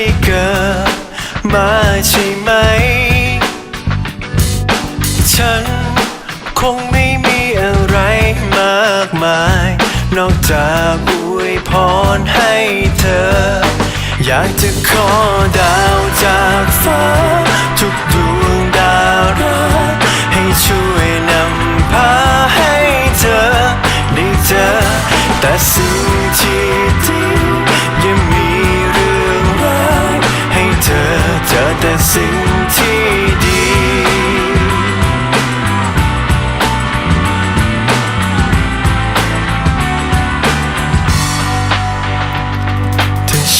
ได้เกิดมาใช่ไหม ฉันคงไม่มีอะไรมากมาย นอกจากอวยพรให้เธอ อยากจะขอดาวจากฟ้า ทุกดวงดารักให้ช่วยนำพาให้เธอ ได้เจอแต่สิ่งที่ดี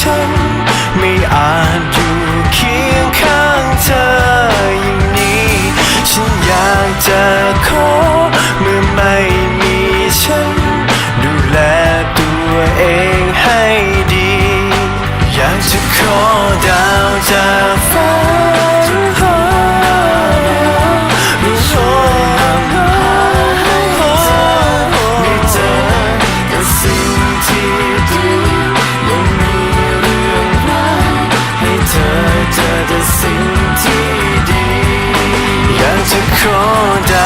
ฉัน ไม่อาจอยู่เคียงข้างเธออย่างนี้ ฉันอยากจะขอเมื่อไม่มีฉัน ดูแลตัวเองให้ดี อยากจะขอดาวจา คน